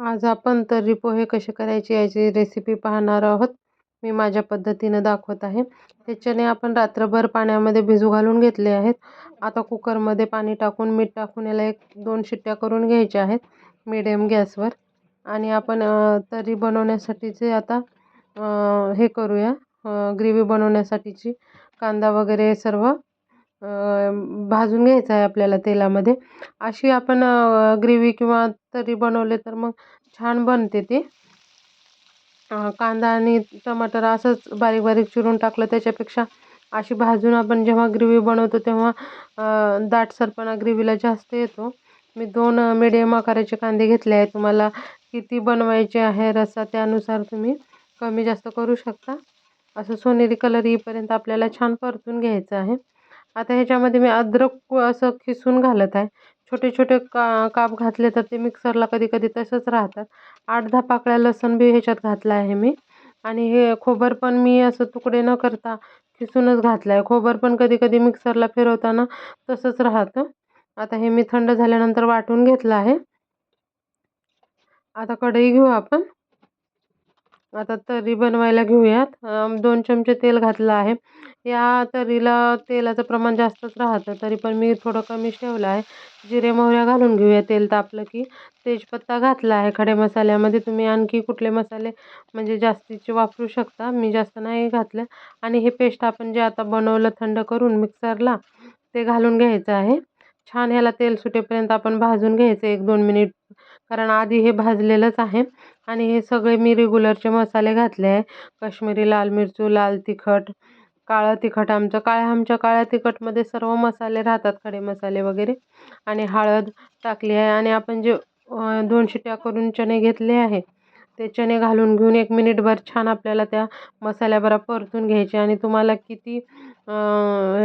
आज आपण तर्री पोहे कसे करायचे याची रेसिपी पाहणार आहोत. मी माझ्या पद्धतीनं दाखवत आहे. हे चणे आपण रात्रभर पाण्यामध्ये भिजू घालून घेतले आहेत. आता कुकरमध्ये पाणी टाकून मीठ टाकून याला एक दोन शिट्ट्या करून घ्यायच्या आहेत. मिडियम गॅसवर आणि आपण तर्री बनवण्यासाठीचे आता हे करूया. ग्रेव्ही बनवण्यासाठीची कांदा वगैरे सर्व भाजून घ्यायचं आहे आपल्याला तेलामध्ये. अशी आपण ग्रेव्ही किंवा तरी बनवले तर मग छान बनते ती. कांदा आणि टमाटर असंच बारीक बारीक चिरून टाकलं त्याच्यापेक्षा अशी भाजून आपण जेव्हा ग्रेव्ही बनवतो तेव्हा दाटसरपणा ग्रेव्हीला जास्त येतो. मी दोन मिडियम आकाराचे कांदे घेतले आहे तुम्हाला किती बनवायचे आहे रस्सा त्यानुसार तुम्ही कमी जास्त करू शकता. असं सोनेरी कलर येईपर्यंत आपल्याला छान परतून घ्यायचं आहे. आता ह्याच्यामध्ये मी अद्रक असं खिसून घालत आहे. छोटे छोटे का काप घातले तर ते मिक्सरला कधी कधी तसंच राहतात. आठ दहा पाकळ्या लसण बी ह्याच्यात घातला आहे मी. आणि हे खोबर पण मी असं तुकडे न करता खिसूनच घातलं आहे. खोबर पण कधी कधी मिक्सरला फिरवताना तसंच राहतं. आता हे मी थंड झाल्यानंतर वाटून घेतलं आहे. आता कढई घेऊ आपण. आता तर्री बनवायला घेऊयात. दोन चमचे तेल घातलं आहे. या तर्रीला तेलाचं प्रमाण जास्तच राहतं तरी पण मी थोडं कमीच ठेवलं आहे. जिरे मोहऱ्या घालून घेऊया. तेल तापलं की तेजपत्ता घातला आहे. खडे मसाल्यामध्ये तुम्ही आणखी कुठले मसाले म्हणजे जास्तीचे वापरू शकता. मी जास्त नाही घातलं. आणि हे पेस्ट आपण जे आता बनवलं थंड करून मिक्सरला ते घालून घ्यायचं आहे. छान ह्याला तेल सुटेपर्यंत आपण भाजून घ्यायचं. एक दोन मिनिट कारण आधी हे भाजलेलंच आहे. आणि हे सगळे मी रेग्युलरचे मसाले घातले आहे. काश्मिरी लाल मिरचू लाल तिखट काळं तिखट आमचं. काळ्या आमच्या काळ्या तिखटमध्ये सर्व मसाले राहतात खडे मसाले वगैरे. आणि हळद टाकली आहे. आणि आपण जे दोन शिट्या करून चणे घेतले आहे ते चणे घालून घेऊन एक मिनिटभर छान आपल्याला त्या मसाल्याबरोबर परतून घ्यायचे. आणि तुम्हाला किती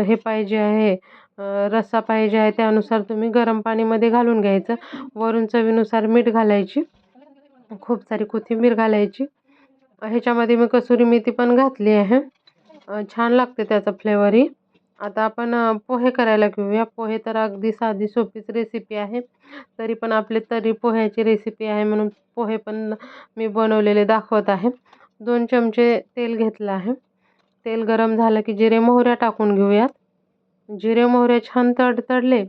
हे पाहिजे आहे रस्सा पाहिजे आहे त्यानुसार तुम्ही गरम पाणीमध्ये घालून घ्यायचं. वरून चवीनुसार मीठ घालायची. खूप सारी कोथिंबीर घालायची. ह्याच्यामध्ये मी कसुरी मेथी पण घातली आहे. छान लागते त्याचा फ्लेवरही आता आपण पोहे करायला घेऊया. पोहे तर अगदी साधी सोपीच रेसिपी आहे. तरी पण आपले तरी पोह्याची रेसिपी आहे म्हणून पोहे पण मी बनवलेले दाखवत आहे. दोन चमचे तेल घेतलं आहे. तेल गरम झालं की जिरे मोहऱ्या टाकून घेऊयात. जिरे मोहरे छान तडतडले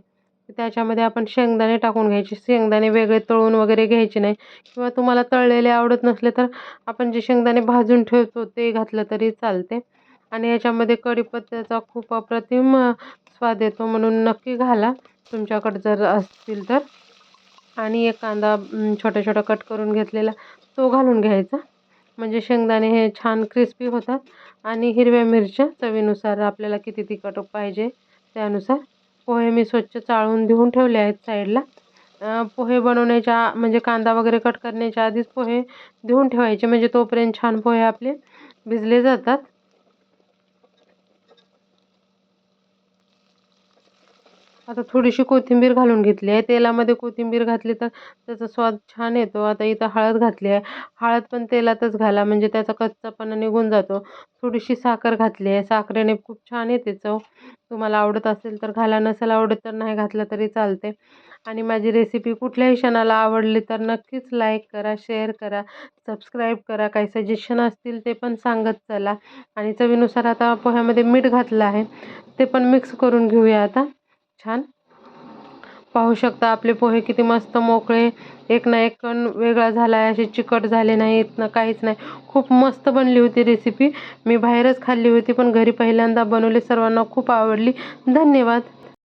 त्याच्यामध्ये आपण शेंगदाणे टाकून घ्यायचे. शेंगदाणे वेगळे तळून वगैरे घ्यायचे नाही. किंवा तुम्हाला तळलेले आवडत नसले तर आपण जे शेंगदाणे भाजून ठेवतो ते घातलं तरी चालते. आणि याच्यामध्ये कढीपत्त्याचा खूप अप्रतिम स्वाद येतो म्हणून नक्की घाला. तुमच्याकडं जर असतील तर. आणि एक कांदा छोटा छोटा कट करून घेतलेला तो घालून घ्यायचा. म्हणजे शेंगदाणे हे छान क्रिस्पी होतात. आणि हिरव्या मिरच्या चवीनुसार आपल्याला किती तिखट पाहिजे त्यानुसार पोहे मी स्वच्छ चाळून धुवून ठेवले आहेत साईडला. पोहे बनवण्याच्या म्हणजे कांदा वगैरे कट करण्याच्या आधीच पोहे धुवून ठेवायचे म्हणजे तोपर्यंत छान पोहे आपले भिजले जातात. आता थोडीशी कोथिंबीर घालून घेतली आहे. तेलामध्ये कोथिंबीर घातली तर त्याचा स्वाद छान येतो. आता इथं हळद घातली आहे. हळद पण तेलातच घाला म्हणजे त्याचा कच्चापणा निघून जातो. थोडीशी साखर घातली आहे. साखरेने खूप छान येते चव. तुम्हाला आवडत असेल तर घाला नसेल आवडत तर नाही घातलं तरी चालते. आणि माझी रेसिपी कुठल्याही क्षणाला आवडली तर नक्कीच लाईक करा शेअर करा सबस्क्राईब करा. काही सजेशन असतील ते पण सांगत चला. आणि चवीनुसार आता पोह्यामध्ये मीठ घातलं आहे. ते पण मिक्स करून घेऊया आता. छान. पाहू शकता आपले पोहे किती मस्त मोकळे एक ना एक कण वेगळा झाला आहे असे चिकट झाले नाहीत ना काहीच नाही. खूप मस्त बनली होती रेसिपी मी बाहेरच खाल्ली होती पण घरी पहिल्यांदा बनवली सर्वांना खूप आवडली. धन्यवाद.